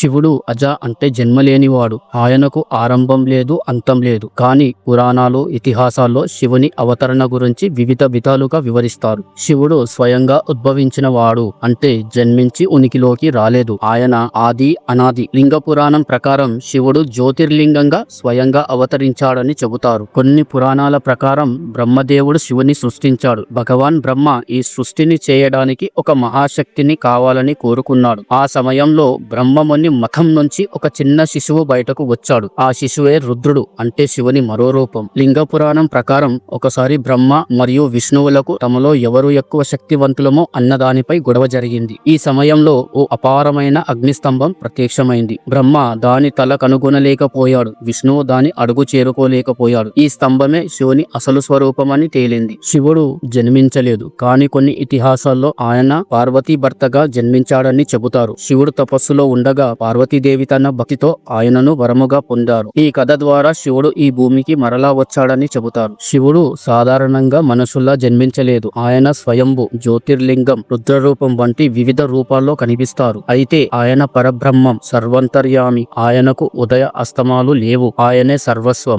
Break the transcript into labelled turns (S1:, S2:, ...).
S1: శివుడు అజ అంటే జన్మలేనివాడు. ఆయనకు ఆరంభం లేదు అంతం లేదు. కానీ పురాణాలు ఇతిహాసాల్లో శివుని అవతరణ గురించి వివిధ విధాలుగా వివరిస్తారు. శివుడు స్వయంగా ఉద్భవించిన వాడు అంటే జన్మించి ఉనికిలోకి రాలేదు. ఆయన ఆది అనాది లింగ పురాణం ప్రకారం శివుడు జ్యోతిర్లింగంగా స్వయంగా అవతరించాడని చెబుతారు. కొన్ని పురాణాల ప్రకారం బ్రహ్మదేవుడు శివుని సృష్టించాడు. భగవాన్ బ్రహ్మ ఈ సృష్టిని చేయడానికి ఒక మహాశక్తిని కావాలని కోరుకున్నాడు. ఆ సమయంలో బ్రహ్మముని మఖం నుంచి ఒక చిన్న శిశువు బయటకు వచ్చాడు. ఆ శిశువే రుద్రుడు అంటే శివుని మరో రూపం. లింగ పురాణం ప్రకారం ఒకసారి బ్రహ్మ మరియు విష్ణువులకు తమలో ఎవరు ఎక్కువ శక్తివంతులమో అన్నదానిపై గొడవ జరిగింది. ఈ సమయంలో ఓ అపారమైన అగ్నిస్తంభం ప్రత్యక్షమైంది. బ్రహ్మ దాని తల కనుగొనలేకపోయాడు. విష్ణువు దాని అడుగు చేరుకోలేకపోయాడు. ఈ స్తంభమే శివుని అసలు స్వరూపమని తేలింది. శివుడు జన్మించలేదు. కానీ కొన్ని ఇతిహాసాల్లో ఆయన పార్వతీ భర్తగా జన్మించాడని చెబుతారు. శివుడు తపస్సులో ఉండగా పార్వతీదేవి తన భక్తితో ఆయనను వరముగా పొందారు. ఈ కథ ద్వారా శివుడు ఈ భూమికి మరలా వచ్చాడని చెబుతారు. శివుడు సాధారణంగా మనుషుల్లా జన్మించలేదు. ఆయన స్వయంభు జ్యోతిర్లింగం రుద్రరూపం వంటి వివిధ రూపాల్లో కనిపిస్తారు. అయితే ఆయన పరబ్రహ్మం సర్వంతర్యామి. ఆయనకు ఉదయ అస్తమాలు లేవు. ఆయనే సర్వస్వం.